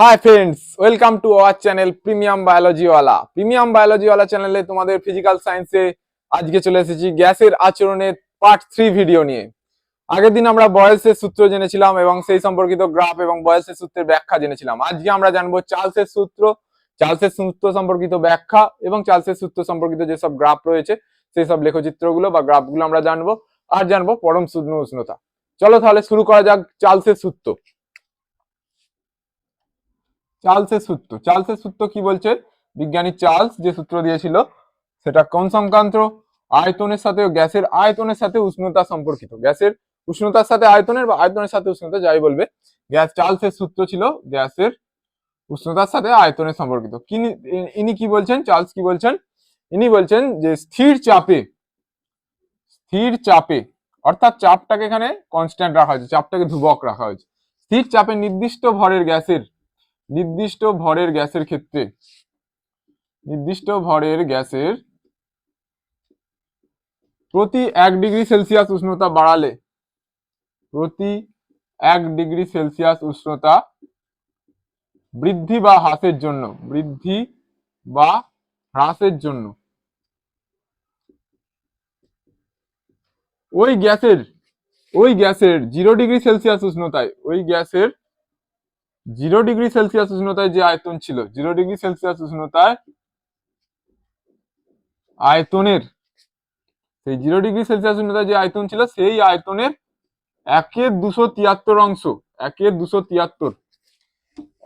Hi friends welcome to our channel premium বায়োলজিওয়ালা premium বায়োলজিওয়ালা চ্যানেলে তোমাদের ফিজিক্যাল সায়েন্সে আজকে চলে এসেছি গ্যাসের আচরণের পার্ট থ্রি ভিডিও নিয়ে। আগের দিন আমরা বয়েলসের সূত্র জেনেছিলাম এবং সেই সম্পর্কিত গ্রাফ এবং বয়েলসের সূত্রের ব্যাখ্যা জেনেছিলাম। আজকে আমরা জানব চার্লসের সূত্র চার্লসের সূত্র সম্পর্কিত ব্যাখ্যা এবং চার্লসের সূত্র সম্পর্কিত যেসব গ্রাফ রয়েছে সেই সব লেখচিত্রগুলো বা গ্রাফগুলো আমরা জানব। আর জানব পরম শূন্য উষ্ণতা। চলো তাহলে শুরু করা যাক চার্লসের সূত্র। চার্লসের সূত্র। চার্লসের সূত্র কি বলছে? বিজ্ঞানী চার্লস যে সূত্র দিয়েছিল, সেটা কোন সংক্রান্ত? আয়তনের সাথে গ্যাসের আয়তনের সাথে উষ্ণতা সম্পর্কিত। গ্যাসের উষ্ণতার সাথে আয়তনের বা আয়তনের সাথে উষ্ণতা যাই বলবে, গ্যাস চার্লসের সূত্র ছিল গ্যাসের উষ্ণতার সাথে আয়তনের সম্পর্কিত। ইনি কি বলছেন? চার্লস কি বলছেন? ইনি বলছেন যে স্থির চাপে স্থির চাপে, অর্থাৎ চাপটাকে এখানে কনস্ট্যান্ট রাখা হয়েছে, চাপটাকে ধ্রুবক রাখা হয়েছে। স্থির চাপে নির্দিষ্ট ভরের গ্যাসের নির্দিষ্ট ভরের গ্যাসের ক্ষেত্রে, নির্দিষ্ট ভরের গ্যাসের প্রতি এক ডিগ্রি সেলসিয়াস উষ্ণতা বাড়ালে, প্রতি এক ডিগ্রি সেলসিয়াস উষ্ণতা বৃদ্ধি বা হ্রাসের জন্য, বৃদ্ধি বা হ্রাসের জন্য। ওই গ্যাসের ওই গ্যাসের জিরো ডিগ্রি সেলসিয়াস উষ্ণতায়, ওই গ্যাসের জিরো ডিগ্রি সেলসিয়াস উষ্ণতায় যে আয়তন ছিল, জিরো ডিগ্রি সেলসিয়াস উষ্ণতায় আয়তনের, সেই জিরো ডিগ্রি সেলসিয়াস উষ্ণতায় যে আয়তন ছিল, সেই আয়তনের একের দুশো তিয়াত্তর অংশ, একের দুশো তিয়াত্তর,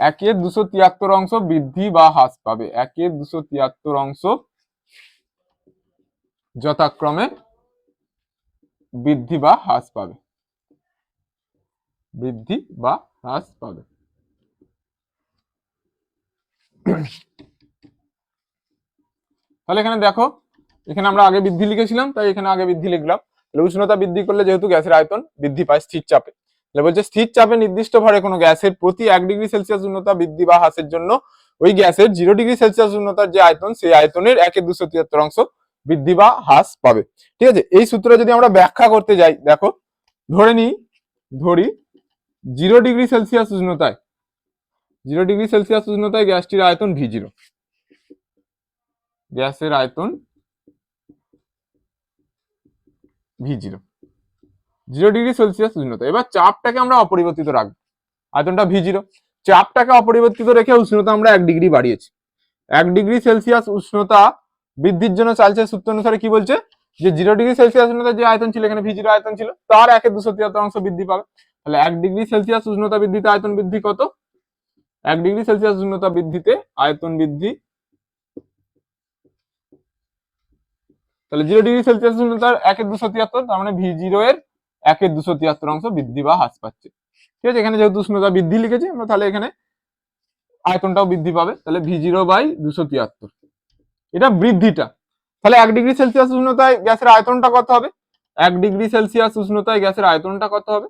একের দুশো তিয়াত্তর অংশ বৃদ্ধি বা হ্রাস পাবে, একের দুশো তিয়াত্তর অংশ যথাক্রমে বৃদ্ধি বা হ্রাস পাবে, বৃদ্ধি বা হ্রাস পাবে। তাহলে এখানে দেখো, এখানে আমরা আগে বৃদ্ধি লিখেছিলাম, তাই এখানে আগে বৃদ্ধি লিখলাম। উষ্ণতা বৃদ্ধি করলে যেহেতু গ্যাসের আয়তন বৃদ্ধি পায় স্থির চাপে। তাহলে বলছে স্থির চাপে নির্দিষ্ট ভরে কোনো গ্যাসের প্রতি এক ডিগ্রি সেলসিয়াস উষ্ণতা বৃদ্ধি বা হ্রাসের জন্য ওই গ্যাসের জিরো ডিগ্রি সেলসিয়াস উন্নতার যে আয়তন, সেই আয়তনের একে দুশো তিয়াত্তর অংশ বৃদ্ধি বা হ্রাস পাবে। ঠিক আছে? এই সূত্র যদি আমরা ব্যাখ্যা করতে যাই, দেখো, ধরে নিই, ধরি, জিরো ডিগ্রি সেলসিয়াস উষ্ণতায় জিরো ডিগ্রি সেলসিয়াস উষ্ণতায় গ্যাসটির আয়তন ভি জিরো। গ্যাসের আয়তন V zero. Zero degree Celsius উষ্ণতা। এবার চাপটাকে আমরা অপরিবর্তিত রাখব। আয়তনটা ভি জিরো। চাপটাকে অপরিবর্তিত রেখে উষ্ণতা আমরা এক ডিগ্রি বাড়িয়েছি। এক ডিগ্রি সেলসিয়াস উষ্ণতা বৃদ্ধির জন্য চার্লসের সূত্র অনুসারে কি বলছে? যে জিরো ডিগ্রি সেলসিয়াস উষ্ণতা যে আয়তন ছিল, এখানে ভি জিরো আয়তন ছিল, তার একে দুশো তিয়াত্তর অংশ বৃদ্ধি পাবে। তাহলে এক ডিগ্রি সেলসিয়াস উষ্ণতা বৃদ্ধিতে আয়তন বৃদ্ধি কত? এক ডিগ্রি সেলসিয়াস উষ্ণতা বৃদ্ধিতে আয়তন বৃদ্ধি। তাহলে জিরো ডিগ্রি সেলসিয়াস উষ্ণতার একের দুশো তিয়াত্তর, তার মানে ভি জিরো এর একের দুশো তিয়াত্তর অংশ বৃদ্ধি বা হ্রাস পাচ্ছে। ঠিক আছে, এখানে যেহেতু উষ্ণতা বৃদ্ধি লিখেছি, আমরা তাহলে এখানে আয়তনটাও বৃদ্ধি পাবে। তাহলে ভি জিরো বাই দুশো তিয়াত্তর। এটা বৃদ্ধিটা। তাহলে এক ডিগ্রি সেলসিয়াস উষ্ণতায় গ্যাসের আয়তনটা কত হবে? এক ডিগ্রি সেলসিয়াস উষ্ণতায় গ্যাসের আয়তনটা কত হবে?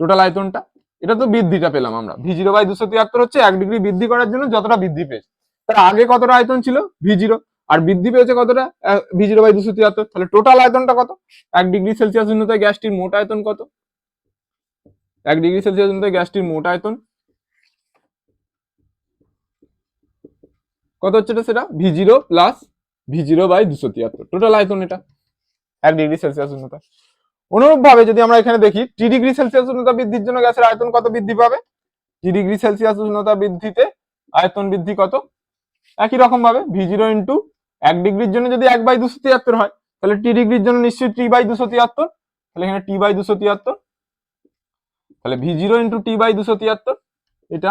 টোটাল আয়তনটা। এটা তো বৃদ্ধিটা পেলাম আমরা। ভি জিরো বাই দুশো তিয়াত্তর হচ্ছে এক ডিগ্রি বৃদ্ধি করার জন্য যতটা বৃদ্ধি পেয়েছে। তার আগে কতটা আয়তন ছিল? ভি জিরো আর বৃদ্ধি পেয়েছে কতটা? ভি জিরো বাই দুশো তিয়াত্তর। তাহলে টোটাল আয়তনটা কত? এক ডিগ্রি সেলসিয়াস উষ্ণতায় গ্যাসটির মোট আয়তন কত? এক ডিগ্রি সেলসিয়াস উষ্ণতায় গ্যাসটির মোট আয়তন কত হচ্ছে এটা সেটা? V zero plus V zero by দুশো তিয়াত্তর। টোটাল আয়তন এটা। এক ডিগ্রি সেলসিয়াস উষ্ণতা অনুরূপ ভাবে যদি আমরা এখানে দেখি টি ডিগ্রি সেলসিয়াস উষ্ণতা বৃদ্ধির জন্য গ্যাসের আয়তন কত বৃদ্ধি পাবে? টি ডিগ্রি সেলসিয়াস উষ্ণতা বৃদ্ধিতে আয়তন বৃদ্ধি কত? একই রকম ভাবে ভি জিরো ইন্টু এক ডিগ্রির জন্য যদি এক বাই দুশো তিয়াত্তর হয়, তাহলে টি ডিগ্রির জন্য নিশ্চয়ই টি বাই দুশো তিয়াত্তর। তাহলে এখানে টি বাই দুশো তিয়াত্তর। তাহলে V zero into T by দুশো তিয়াত্তর, এটা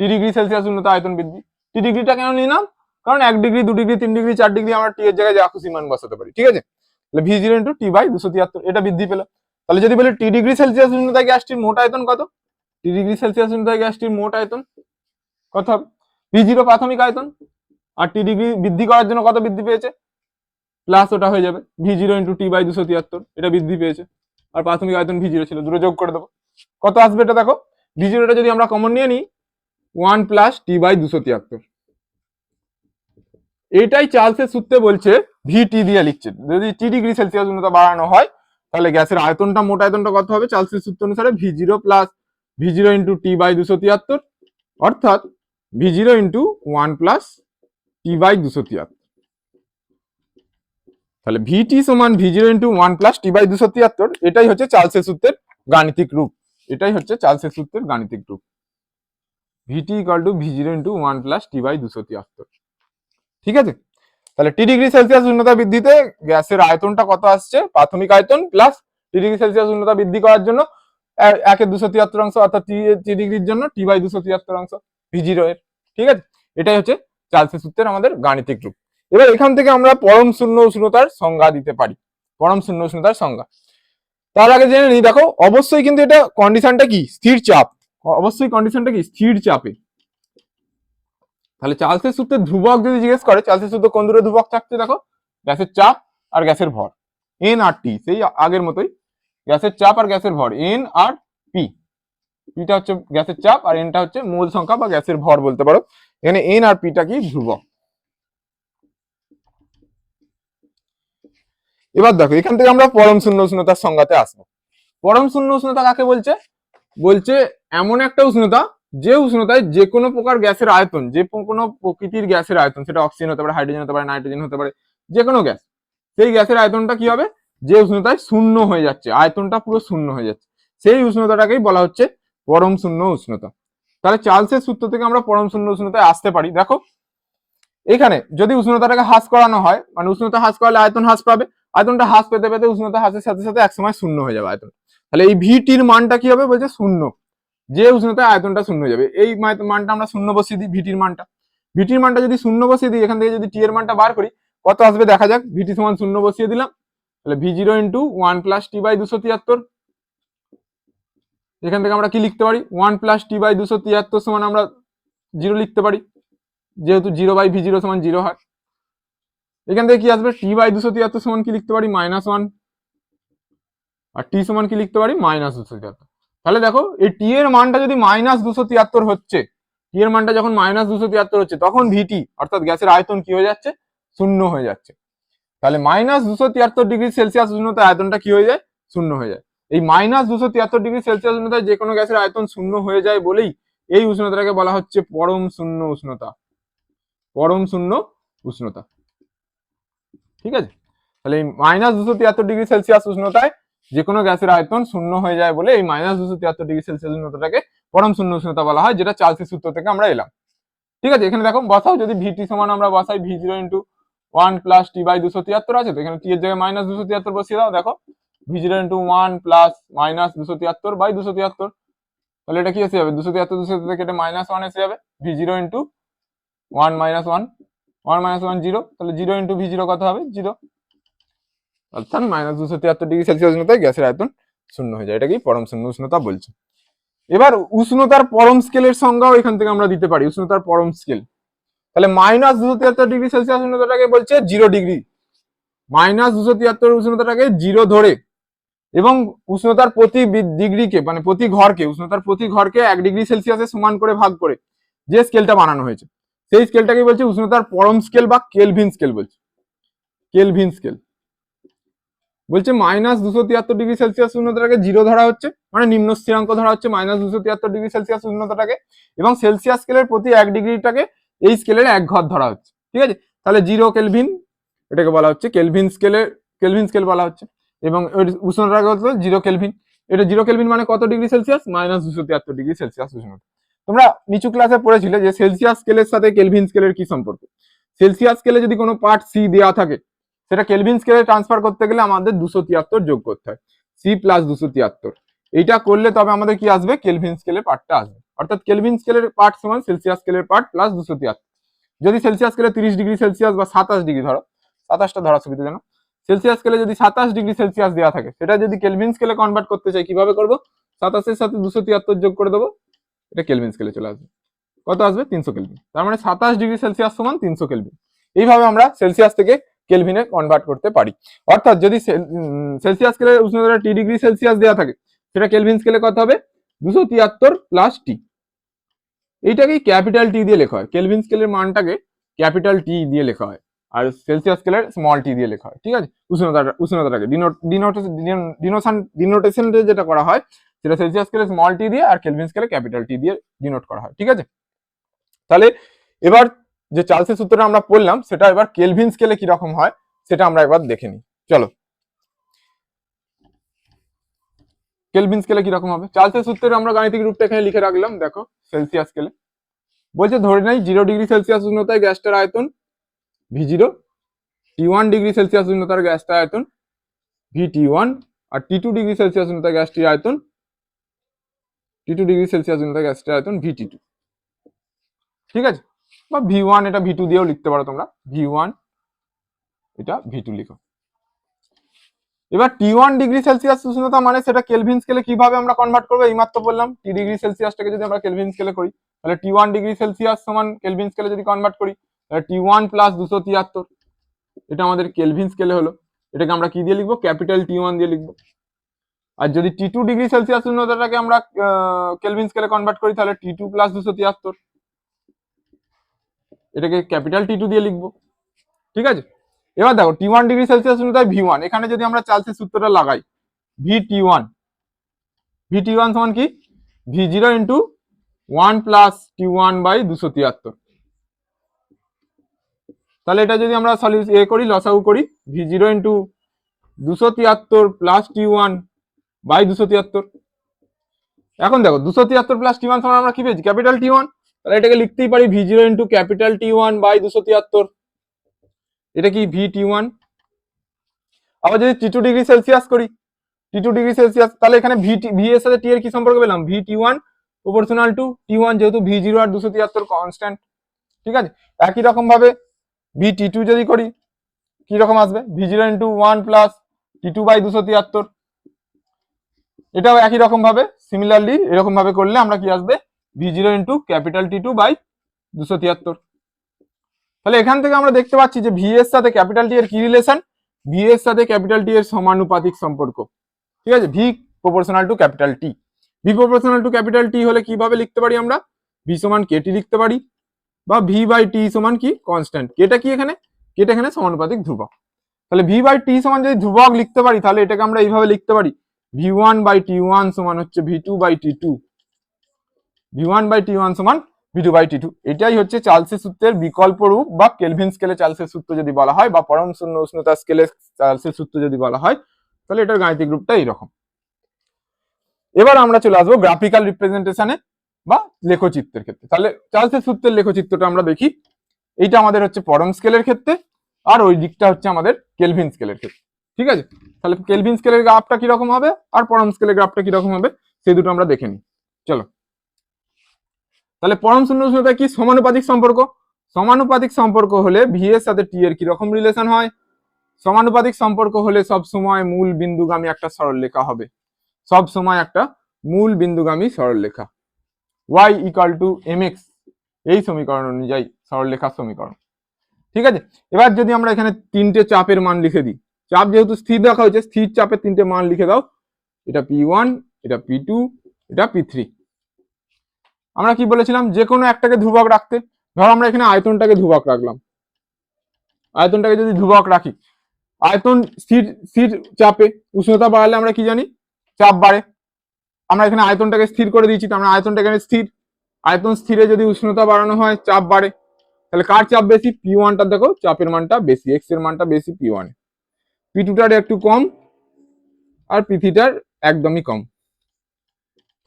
টি ডিগ্রি সেলসিয়াস উন্নত আয়তন বৃদ্ধি। টি ডিগ্রিটা কেন নিলাম? কারণ এক ডিগ্রি দু ডিগ্রি তিন ডিগ্রি চার ডিগ্রি আমরা টি এর জায়গায় যা খুশি মান বসাতে পারি, ঠিক আছে? তাহলে V zero into T by দুশো তিয়াত্তর, এটা বৃদ্ধি পেল। তাহলে যদি বলি টি ডিগ্রি সেলসিয়াস উষ্ণতায় গ্যাসটির মোট আয়তন কত? টি ডিগ্রি সেলসিয়াস উষ্ণতায় গ্যাসটির মোট আয়তন কত? ভি জিরো প্রাথমিক আয়তন। আর টি ডিগ্রি বৃদ্ধি করার জন্য কত বৃদ্ধি পেয়েছে? প্লাস ওটা হয়ে যাবে। V zero into T by দুশো তিয়াত্তর, এটা বৃদ্ধি পেয়েছে। আর প্রাথমিক আয়তন ভি জিরো ছিল, দুটো যোগ করে দেবো। কত আসবে এটা দেখো? ভি জিরোটা যদি আমরা কমন নিয়ে নিই ওয়ান প্লাস টি বাই দুশো তিয়াত্তর। এটাই চার্লসের সূত্রে বলছে ভি টি দিয়ে লিখছে। যদি টি ডিগ্রি সেলসিয়াস উন্নত বাড়ানো হয়, তাহলে গ্যাসের আয়তনটা, মোট আয়তনটা কত হবে? চার্লসের সূত্র অনুসারে V zero plus V zero into T by দুশো তিয়াত্তর, অর্থাৎ V zero into one plus T by দুশো তিয়াত্তর। তাহলে ভিটি সমান V zero into one plus T by দুশো তিয়াত্তর, এটাই হচ্ছে চার্লসের সূত্রের গাণিতিক রূপ। এটাই হচ্ছে চার্লসের সূত্রের গাণিতিক রূপ। VT equal to V zero into one plus T by দুশো তিয়াত্তর। ঠিক আছে? তাহলে টি ডিগ্রি সেলসিয়াস উষ্ণতা বৃদ্ধিতে গ্যাসের আয়তনটা কত আসছে? প্রাথমিক আয়তন প্লাস টি ডিগ্রি সেলসিয়াস উষ্ণতা বৃদ্ধি করার জন্য একে দুশো তিয়াত্তর অংশ অর্থাৎ টি ডিগ্রির জন্য টি বাই দুশো তিয়াত্তর অংশ ভি জিরো এর। ঠিক আছে? এটাই হচ্ছে চার্লসের সূত্রের আমাদের গাণিতিক রূপ। এবার এখান থেকে আমরা পরম শূন্য উষ্ণতার সংজ্ঞা দিতে পারি। পরম শূন্য উষ্ণতার সংজ্ঞা। তার আগে জেনে নিই, দেখো, অবশ্যই কিন্তু এটা কন্ডিশনটা কি? স্থির চাপ। অবশ্যই কন্ডিশনটা কি? স্থির চাপে তাহলে চার্লসের সূত্রে ধ্রুবক যদি জিজ্ঞেস করে, চার্লসের সূত্র কোন দুটো ধ্রুবক থাকছে দেখো? গ্যাসের চাপ আর গ্যাসের ভর। এন আর টি সেই আগের মতোই। গ্যাসের চাপ আর গ্যাসের ভর এন আর পি পিটা হচ্ছে গ্যাসের চাপ আর এনটা হচ্ছে মূল সংখ্যা বা গ্যাসের ভর বলতে পারো। এখানে এন আর পিটা কি? ধ্রুবক। এবার দেখো, এখান থেকে আমরা পরম শূন্য উষ্ণতার সংজ্ঞাতে আসব। পরম শূন্য উষ্ণতা কাকে বলছে? বলছে এমন একটা উষ্ণতা যে উষ্ণতায় যে কোনো প্রকার গ্যাসের আয়তন, যে কোনো প্রকৃতির গ্যাসের আয়তন, সেটা অক্সিজেন হতে পারে, হাইড্রোজেন হতে পারে, নাইট্রোজেন হতে পারে, যে কোনো গ্যাস, সেই গ্যাসের আয়তনটা কি হবে? যে উষ্ণতায় শূন্য হয়ে যাচ্ছে, আয়তনটা পুরো শূন্য হয়ে যাচ্ছে। সেই উষ্ণতাটাকেই বলা হচ্ছে পরম শূন্য উষ্ণতা। তাহলে চার্লসের সূত্র থেকে আমরা পরম শূন্য উষ্ণতায় আসতে পারি। দেখো, এখানে যদি উষ্ণতাটাকে হ্রাস করানো হয় মানে উষ্ণতা হ্রাস করালে আয়তন হ্রাস পাবে, আয়তনটা হ্রাস পেতে পেতে উষ্ণতা হ্রাসের সাথে সাথে একসময় শূন্য হয়ে যাবে আয়তন। তাহলে এই ভিটির মানটা কি হবে? বলছে শূন্য। যে উষ্ণতায় আয়তনটা শূন্য হয়ে যাবে। এই মানটা আমরা শূন্য বসিয়ে দিই ভিটির মানটা। ভিটির মানটা যদি শূন্য বসিয়ে দিই, এখান থেকে যদি টি এর মানটা বার করি, কত আসবে দেখা যাক। ভিটি সমান শূন্য বসিয়ে দিলাম। তাহলে V zero into one plus T by দুশো তিয়াত্তর। এখান থেকে আমরা কি লিখতে পারি? ওয়ান প্লাস টি বাই দুশো তিয়াত্তর সমান আমরা জিরো লিখতে পারি। যেহেতু জিরো বাই ভি জিরো সমান জিরো হয়। এখান থেকে কি আসবে? টি বাই দুশো তিয়াত্তর সমান কি লিখতে পারি? মাইনাস ওয়ান আর টি সমান কি লিখতে পারি? মাইনাস দুশো তিয়াত্তর। তাহলে দেখো, এই টি এর মানটা যদি মাইনাস দুশো তিয়াত্তর হচ্ছে টি এর মানটা যখন মাইনাস দুশো তিয়াত্তর হচ্ছে, তখন ভিটি অর্থাৎ গ্যাসের আয়তন কি হয়ে যাচ্ছে? শূন্য হয়ে যাচ্ছে। তাহলে মাইনাস দুশো তিয়াত্তর ডিগ্রি সেলসিয়াস উষ্ণতায় আয়তনটা কি হয়ে যায়? শূন্য হয়ে যায়। এই মাইনাস দুশো তিয়াত্তর ডিগ্রি সেলসিয়াস উষ্ণতায় যে কোনো গ্যাসের আয়তন শূন্য হয়ে যায় বলেই এই উষ্ণতাটাকে বলা হচ্ছে পরম শূন্য উষ্ণতা। পরম শূন্য উষ্ণতা। ঠিক আছে? তাহলে এই মাইনাস দুশো তিয়াত্তর ডিগ্রি সেলসিয়াস উষ্ণতায় যে কোনো গ্যাসের আয়তন শূন্য হয়ে যায় বলে এই মাইনাস দুশো তিয়াত্তর ডিগ্রি সেলসিয়াস উষ্ণতাটাকে পরম শূন্য উষ্ণতা বলা হয়, যেটা চার্লসের সূত্র থেকে আমরা এলাম। ঠিক আছে, এখানে দেখো, বসাও, যদি ভিটি সমান আমরা বসাই V zero into one plus T by দুশো তিয়াত্তর আছে, তো এখানে টি এর জায়গায় মাইনাস দুশো তিয়াত্তর বসিয়ে দাও, দেখো V zero into one plus minus দুশো তিয়াত্তর বাই দুশো তিয়াত্তর। তাহলে এটা কি এসে যাবে? দুশো তিয়াত্তর, দুশো থেকে কেটে মাইনাস ওয়ান এসে যাবে। V zero into one minus one one minus one zero তাহলে জিরো ইন্টু ভি জিরো কত হবে? জিরো অর্থাৎ মাইনাস দুশো তিয়াত্তর ডিগ্রি সেলসিয়াস উষ্ণতায় গ্যাসের আয়তন শূন্য হয়ে যায়। এটাকেই পরম শূন্য উষ্ণতা বলছে। এবার উষ্ণতার পরম স্কেলের সংজ্ঞাও এখান থেকে আমরা দিতে পারি, উষ্ণতার পরম স্কেল তাহলে মাইনাস দুশো তিয়াত্তর ডিগ্রি সেলসিয়াস উষ্ণতাটাকে বলছে জিরো ডিগ্রি মাইনাস দুশো তিয়াত্তর উষ্ণতাটাকে জিরো ধরে এবং উষ্ণতার প্রতি ডিগ্রিকে মানে প্রতি ঘরকে, উষ্ণতার প্রতি ঘরকে এক ডিগ্রি সেলসিয়াসের সমান করে ভাগ করে যে স্কেলটা বানানো হয়েছে। সেই স্কেলটাকে বলছে উষ্ণতার পরম স্কেল বা কেলভিন স্কেল বলছে। কেলভিন স্কেল বলছে মাইনাস দুশো তিয়াত্তর ডিগ্রি সেলসিয়াস উষ্ণতাটাকে জিরো ধরা হচ্ছে। মানে নিম্ন স্থিরাঙ্ক ধরা হচ্ছে মাইনাস দুশো তিয়াত্তর ডিগ্রি সেলসিয়াস উষ্ণতাটাকে এবং সেলসিয়াস স্কেলের প্রতি এক ডিগ্রিটাকে এই স্কেলের এক ঘর ধরা হচ্ছে। ঠিক আছে? তাহলে জিরো কেলভিন এটাকে বলা হচ্ছে কেলভিন স্কেলের কেলভিন স্কেল বলা হচ্ছে। এবং উষ্ণতাটাকে হচ্ছে জিরো কেলভিন এটা জিরো কেলভিন মানে কত ডিগ্রি সেলসিয়াস মাইনাস দুশো তিয়াত্তর ডিগ্রি সেলসিয়াস উষ্ণতা। তোমরা নিচু ক্লাসে পড়েছিলে যে সেলসিয়াস স্কেলের সাথে কেলভিন স্কেলের কি সম্পর্ক? সেলসিয়াস স্কেলে যদি কোনো পার্ট সি দেওয়া থাকে সেটা কেলভিন স্কেলে ট্রান্সফার করতে গেলে আমাদের দুশো তিয়াত্তর যোগ করতে হয়। সি প্লাস দুশো তিয়াত্তর। এইটা করলে তবে আমাদের কি আসবে? কেলভিন স্কেলের পার্টটা আসবে। অর্থাৎ কেলভিন স্কেলের পার্ট সমান সেলসিয়াস স্কেলের পার্ট প্লাস দুশো তিয়াত্তর। যদি সেলসিয়াস স্কেলে তিরিশ ডিগ্রি সেলসিয়াস বা সাতাশ ডিগ্রি ধরো, সাতাশটা ধরা সুবিধা জানো সেলসিয়াস স্কেলে যদি সাতাশ ডিগ্রি সেলসিয়াস দেওয়া থাকে, সেটা যদি কেলভিন স্কেলে কনভার্ট করতে চাই, কীভাবে করব? সাতাশের সাথে দুশো তিয়াত্তর যোগ করে দেবো, এটা কেলভিন স্কেলে চলে আসবে। কত আসবে? তিনশো কেলভিন তার মানে সাতাশ ডিগ্রি সেলসিয়াস সমান তিনশো কেলভিন এইভাবে আমরা সেলসিয়াস থেকে কেলভিনে কনভার্ট করতে পারি। অর্থাৎ যদি সেলসিয়াস স্কেলের উষ্ণতাটা টি ডিগ্রি সেলসিয়াস দেওয়া থাকে, সেটা কেলভিন স্কেলে কত হবে? দুশো তিয়াত্তর প্লাস টি এইটাকেই ক্যাপিটাল টি দিয়ে লেখা হয়। কেলভিন স্কেলের মানটাকে ক্যাপিটাল টি দিয়ে লেখা হয়। আর সেলসিয়াস স্কেলের স্মল টি দিয়ে লেখা হয়। ঠিক আছে? উষ্ণতাটা উষ্ণতাটাকে। ডিনোটেশন ডিনোটেশন যেটা করা হয়, সেটা সেলসিয়াস স্কেলে স্মল টি দিয়ে আর কেলভিন স্কেলে ক্যাপিটাল টি দিয়ে ডিনোট করা হয়। ঠিক আছে? তাহলে এবার যে চার্লসের সূত্রটা আমরা পড়লাম, সেটা এবার কেলভিন স্কেলে কীরকম হয়, সেটা আমরা একবার দেখে নিই। চলো। কেলভিন স্কেলে কীরকম হবে? চার্লসের সূত্রের আমরা গাণিতিক রূপটা এখানে লিখে রাখলাম, দেখো সেলসিয়াস স্কেলে বলছে, ধরে নেই জিরো ডিগ্রি সেলসিয়াস উষ্ণতায় গ্যাসটার আয়তন V zero T one degree Celsius উষ্ণতার গ্যাসটার আয়তন ভি টি ওয়ান আর টি টু ডিগ্রি সেলসিয়াস উষ্ণতার গ্যাসটির আয়তন টি টু ডিগ্রি সেলসিয়াস উষ্ণতার গ্যাসটির আয়তন ভি টি টু ঠিক আছে? বা ভি ওয়ান এটা ভি টু দিয়েও লিখতে পারো তোমরা। ভি ওয়ান এটা ভি টু লিখো। এবার টি ওয়ান ডিগ্রি সেলসিয়াস উষ্ণতা মানে সেটা কেলভিন স্কেলে কীভাবে আমরা কনভার্ট করব? এইমাত্র বললাম টি ডিগ্রি সেলসিয়াসটাকে যদি আমরা কেলভিন স্কেলে করি, তাহলে টি ওয়ান ডিগ্রি সেলসিয়াস সমান কেলভিন স্কেলে যদি কনভার্ট করি, তাহলে টি ওয়ান প্লাস দুশো তিয়াত্তর, এটা আমাদের কেলভিন স্কেলে হলো। এটাকে আমরা কি দিয়ে লিখব? ক্যাপিটাল টি ওয়ান দিয়ে লিখব। আর যদি টি টু ডিগ্রি সেলসিয়াস উষ্ণতাটাকে আমরা কেলভিন স্কেলে কনভার্ট করি, তাহলে টি টু প্লাস দুশো তিয়াত্তর। এটাকে ক্যাপিটাল টি টু দিয়ে লিখব। ঠিক আছে? এবার দেখো টি ওয়ান ডিগ্রি সেলসিয়াস উষ্ণতায় ভি ওয়ান এখানে যদি আমরা চার্লসের সূত্রটা লাগাই V T one V T one সমান কি? V zero into one plus T one by দুশো তিয়াত্তর। তাহলে এটা যদি আমরা সলিউ এ করি লসাগু করি ভি জিরো ইন্টু দুশো তিয়াত্তর প্লাস টি ওয়ান বাই দুশো তিয়াত্তর। এখন দেখো, দুশো তিয়াত্তর প্লাস টি ওয়ান সমান আমরা কি পেয়েছি? ক্যাপিটাল টি ওয়ান তাহলে এটাকে লিখতেই পারি V zero into capital T one by দুশো তিয়াত্তর। এটা কি ভি টি ওয়ান আবার যদি টি টু ডিগ্রি সেলসিয়াস করি টি টু ডিগ্রি সেলসিয়াস তাহলে এখানে ভি টি ভি এর সাথে টি এর কি সম্পর্ক পেলাম? V T one proportional to T one যেহেতু ভি জিরো আর দুশো তিয়াত্তর কনস্ট্যান্ট ঠিক আছে? একই রকম ভাবে ভি টি টু যদি করি, কি রকম আসবে? V zero into one plus T two by দুশো তিয়াত্তর। এটাও একই রকম ভাবে সিমিলারলি এরকম ভাবে করলে আমরা কি আসবে? V zero into capital T two by দুশো তিয়াত্তর। তাহলে এখান থেকে আমরা দেখতে পাচ্ছি যে ভি এর সাথে ক্যাপিটাল টি এর কি রিলেশন ভি এর সাথে ক্যাপিটাল টি এর সমানুপাতিক সম্পর্ক। ঠিক আছে? V proportional to capital T V proportional to capital T হলে কীভাবে লিখতে পারি আমরা? ভি সমান কে টি লিখতে পারি। বা ভি বাই টি সমান কি? কনস্ট্যান্ট কেটা কি এখানে? কেটা এখানে সমানুপাতিক ধ্রুবক। তাহলে ভি বাই টি সমান যদি ধ্রুবক লিখতে পারি, তাহলে এটাকে আমরা এইভাবে লিখতে পারি। V one by T one সমান হচ্ছে V two by T two V one by T one সমান V two by T two এটাই হচ্ছে চার্লসের সূত্রের বিকল্প রূপ বা কেলভিন স্কেলে চার্লসের সূত্র যদি বলা হয় বা পরম শূন্য উষ্ণতা স্কেলে চার্লসের সূত্র যদি বলা হয়, তাহলে এটার গাণিতিক রূপটা এইরকম। এবার আমরা চলে আসব গ্রাফিক্যাল রিপ্রেজেন্টেশনে বা লেখচিত্রের ক্ষেত্রে। তাহলে চার্লসের সূত্রের লেখচিত্রটা আমরা দেখি। এইটা আমাদের হচ্ছে পরম স্কেলের ক্ষেত্রে আর ওই দিকটা হচ্ছে আমাদের কেলভিন স্কেলের ক্ষেত্রে। ঠিক আছে? তাহলে কেলভিন স্কেলের গ্রাফটা কীরকম হবে আর পরম স্কেলের গ্রাফটা কীরকম হবে সেই দুটো আমরা দেখে নিই। চলো। তাহলে পরম শূন্য উষ্ণতা কি? সমানুপাতিক সম্পর্ক। সমানুপাতিক সম্পর্ক হলে ভি এর সাথে টি এর কীরকম রিলেশন হয়? সমানুপাতিক সম্পর্ক হলে সব সময় মূল বিন্দুগামী একটা সরলরেখা হবে। সব সময় একটা মূল বিন্দুগামী সরলরেখা। Y equal to M X এই সমীকরণ অনুযায়ী সরলরেখার সমীকরণ। ঠিক আছে? এবার যদি আমরা এখানে তিনটে চাপের মান লিখে দিই। চাপ যেহেতু স্থির রাখা হয়েছে, স্থির চাপের তিনটে মান লিখে দাও। এটা পি ওয়ান এটা পি টু এটা পি থ্রি আমরা কি বলেছিলাম? যে কোনো একটাকে ধ্রুবক রাখতে। ধর আমরা এখানে আয়তনটাকে ধ্রুবক রাখলাম। আয়তনটাকে যদি ধ্রুবক রাখি, আয়তন স্থির স্থির চাপে উষ্ণতা বাড়ালে আমরা কি জানি? চাপ বাড়ে। আমরা এখানে আয়তনটাকে স্থির করে দিয়েছি, তার মানে আয়তনটা এখানে স্থির। আয়তন স্থিরে যদি উষ্ণতা বাড়ানো হয়, চাপ বাড়ে। তাহলে কার চাপ বেশি? পি ওয়ানটা দেখো, চাপের মানটা বেশি এক্সের মানটা বেশি, পি ওয়ানে পি টুটার একটু কম, আর পি থ্রিটার একদমই কম।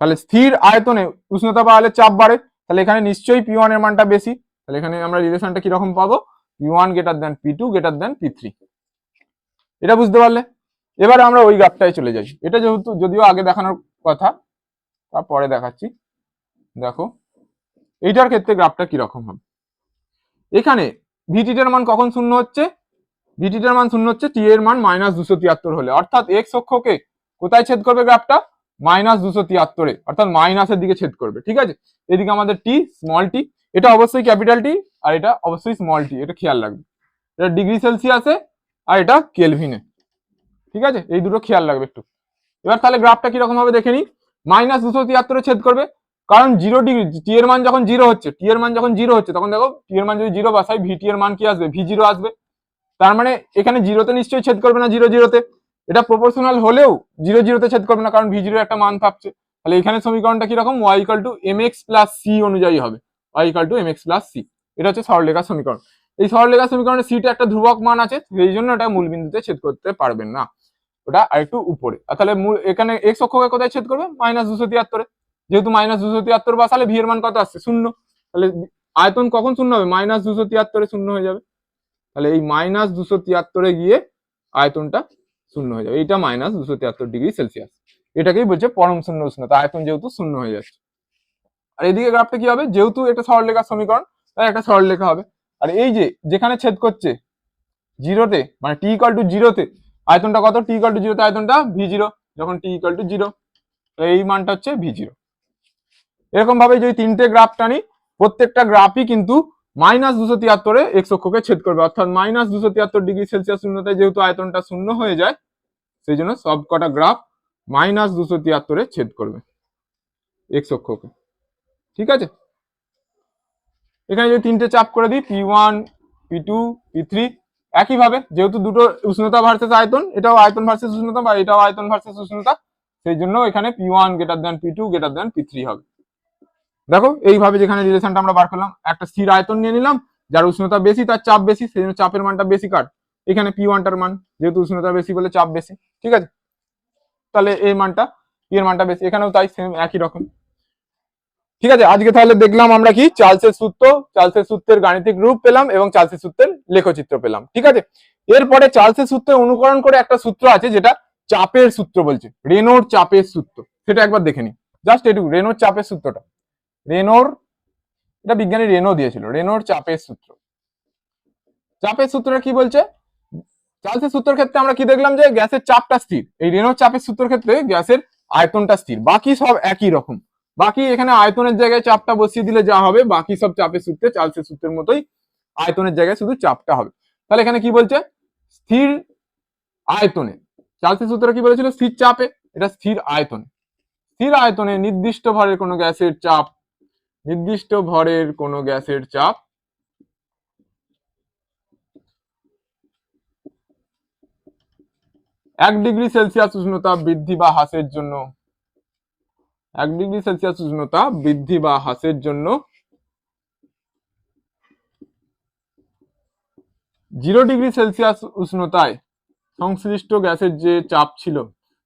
তাহলে স্থির আয়তনে উষ্ণতা বাড়ালে চাপ বাড়ে, তাহলে এখানে নিশ্চয়ই পি এর মানটা বেশি। তাহলে এখানে আমরা রিলেশনটা কীরকম পাবো? P one greater than P two greater than P three এটা বুঝতে পারলে? এবার আমরা ওই গ্রাফটায় চলে যাই এটা যেহেতু যদিও আগে দেখানোর কথা, তারপরে দেখাচ্ছি। দেখো, এইটার ক্ষেত্রে গ্রাফটা কীরকম হবে? এখানে ভিটিটার মান কখন শূন্য হচ্ছে? ভিটিটার মান শূন্য হচ্ছে টি এর মান মাইনাস দুশো তিয়াত্তর হলে। অর্থাৎ এক্স অক্ষকে কোথায় ছেদ করবে গ্রাফটা মাইনাস দুশো তিয়াত্তরে, অর্থাৎ মাইনাসের দিকে ছেদ করবে, ঠিক আছে? এদিকে আমাদের টি স্মল টি এটা অবশ্যই ক্যাপিটাল টি আর এটা অবশ্যই স্মল টি এটা খেয়াল রাখবে। এটা ডিগ্রি সেলসিয়াসে আর এটা কেলভিনে ঠিক আছে? এই দুটো খেয়াল রাখবে একটু। এবার তাহলে গ্রাফটা কীরকম হবে দেখে নিই। মাইনাস দুশো তিয়াত্তরে ছেদ করবে, কারণ জিরো ডিগ্রি টি এর মান যখন জিরো হচ্ছে টি এর মান যখন জিরো হচ্ছে, তখন দেখো টি এর মান যদি জিরো বাসাই ভি টি এর মান কি আসবে? ভি জিরো আসবে। তার মানে এখানে জিরোতে নিশ্চয়ই ছেদ করবে না জিরো জিরোতে এটা প্রপোর্শনাল হলেও জিরো জিরোতে ছেদ করবে না, কারণ ভি জিরো একটা মান থাকছে। তাহলে এখানে সমীকরণটা কীরকম? Y equal to M X plus C অনুযায়ী হবে। Y equal to M X plus C এটা হচ্ছে সরলরেখার সমীকরণ। এই সরলরেখার সমীকরণে সিটা একটা ধ্রুবক মান আছে, সেই জন্য এটা মূল বিন্দুতে ছেদ করতে পারবেন না। ওটা আরেকটু উপরে। তাহলে এখানে এক্স অক্ষকে কোথায় ছেদ করবে? মাইনাস দুশো তিয়াত্তরে। যেহেতু মাইনাস দুশো তিয়াত্তর বসালে ভি এর মান কত আসছে? শূন্য। তাহলে আয়তন কখন শূন্য হবে? মাইনাস দুশো তিয়াত্তরে শূন্য হয়ে যাবে। তাহলে এই মাইনাস দুশো তিয়াত্তরে গিয়ে আয়তনটা শূন্য হয়ে যাবে। এইটা মাইনাস দুশো তিয়াত্তর ডিগ্রি সেলসিয়াস এটাকেই বলছে পরম শূন্য উষ্ণতা। আয়তন যেহেতু শূন্য হয়ে যাচ্ছে। আর এদিকে গ্রাফটা কি হবে? যেহেতু এটা সরলরেখার সমীকরণ, তাই একটা সরলরেখা হবে। আর এই যে, যেখানে ছেদ করছে জিরোতে মানে টি ইকাল টু জিরোতে আয়তনটা কত? টি ইকাল টু জিরোতে আয়তনটা ভি জিরো যখন টি ইকাল টু জিরো এই মানটা হচ্ছে ভি জিরো এরকম ভাবে যদি তিনটে গ্রাফ টানি, প্রত্যেকটা গ্রাফই কিন্তু মাইনাস দুশো তিয়াত্তরে এক্স অক্ষকে ছেদ করবে। অর্থাৎ মাইনাস দুশো তিয়াত্তর ডিগ্রি সেলসিয়াস শূন্যতায় যেহেতু আয়তনটা শূন্য হয়ে যায়, সেই জন্য সব কটা গ্রাফ মাইনাস দুশো তিয়াত্তরে ছেদ করবে এক্স অক্ষকে। ঠিক আছে? এখানে যদি তিনটে চাপ করে দিই, P one, P two, P three, একইভাবে যেহেতু দুটো উষ্ণতা ভার্সেস আয়তন, এটাও আয়তন ভার্সেস উষ্ণতা বা এটাও আয়তন ভার্সেস উষ্ণতা, সেই জন্য এখানে P one greater than P two greater than P three হবে। দেখো, এইভাবে যেখানে রিলেশনটা আমরা বার করলাম, একটা স্থির আয়তন নিয়ে নিলাম, যার উষ্ণতা বেশি, তার চাপ বেশি, সেই জন্য চাপের মানটা বেশি কাট। এখানে পি ওয়ানটার মান, যেহেতু উষ্ণতা বেশি বলে চাপ বেশি, ঠিক আছে? তাহলে এই মানটা এর মানটা বেশি, এখানেও তাই সেম একই রকম। ঠিক আছে, আজকে তাহলে দেখলাম আমরা কি চার্লসের সূত্র চার্লসের সূত্রের গাণিতিক রূপ পেলাম এবং চার্লসের সূত্রের লেখচিত্র পেলাম, ঠিক আছে? এরপরে চার্লসের সূত্রে অনুকরণ করে একটা সূত্র আছে, যেটা চাপের সূত্র বলছে রেনোর চাপের সূত্র। সেটা একবার দেখে নি জাস্ট এটুকু রেনোর চাপের সূত্রটা। রেনোর, এটা বিজ্ঞানী রেনো দিয়েছিল, রেনোর চাপের সূত্র। চাপের সূত্রটা কি বলছে? চার্লসের সূত্রের ক্ষেত্রে আমরা কি দেখলাম যে গ্যাসের চাপটা স্থির। এই রেনোর চাপের সূত্রের ক্ষেত্রে গ্যাসের আয়তনটা স্থির। বাকি সব একই রকম। বাকি এখানে আয়তনের জায়গায় চাপটা বসিয়ে দিলে যা হবে, বাকি সব চাপের সূত্রে, চার্লসের সূত্রের মতোই আয়তনের জায়গায় শুধু চাপটা হবে। তাহলে এখানে কি বলছে? স্থির আয়তনে। চার্লসের সূত্র কি বলেছিল? স্থির চাপে। এটা স্থির আয়তনে। স্থির আয়তনে নির্দিষ্ট ভরের কোনো গ্যাসের চাপ নির্দিষ্ট ভরের কোনো গ্যাসের চাপ এক ডিগ্রি সেলসিয়াস উষ্ণতা বৃদ্ধি বা হ্রাসের জন্য, এক ডিগ্রি সেলসিয়াস উষ্ণতা বৃদ্ধি বা হ্রাসের জন্য জিরো ডিগ্রি সেলসিয়াস উষ্ণতায় সংশ্লিষ্ট গ্যাসের যে চাপ ছিল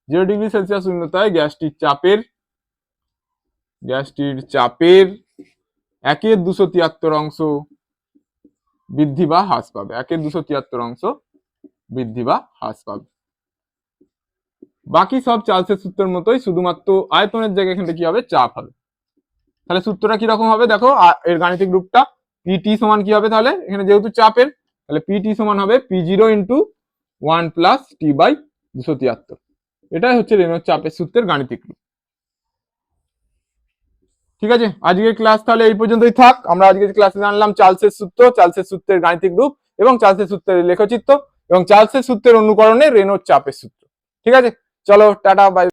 জিরো ডিগ্রি সেলসিয়াস উষ্ণতায় গ্যাসটির চাপের গ্যাসটির চাপের একের দুশো তিয়াত্তর অংশ বৃদ্ধি বা হ্রাস পাবে। একের দুশো তিয়াত্তর অংশ বৃদ্ধি বা হ্রাস পাবে। বাকি সব চার্লসের সূত্রের মতোই শুধুমাত্র আয়তনের জায়গায় এখানে কি হবে? চাপ হবে। তাহলে সূত্রটা কীরকম হবে? দেখো এর গাণিতিক রূপটা পিটি সমান কি হবে তাহলে? এখানে যেহেতু চাপের, তাহলে পিটি সমান হবে P zero into one plus T by দুশো তিয়াত্তর। এটাই হচ্ছে রেনোর চাপের সূত্রের গাণিতিক রূপ। ঠিক আছে? আজকের ক্লাস তাহলে এই পর্যন্তই থাক। আমরা আজকের ক্লাসে জানলাম চার্লসের সূত্র। চার্লসের সূত্রের গাণিতিক রূপ এবং চার্লসের সূত্রের লেখচিত্র এবং চার্লসের সূত্রের অনুকরণে রেনোর চাপের সূত্র। ঠিক আছে? চলো, টাটা বাই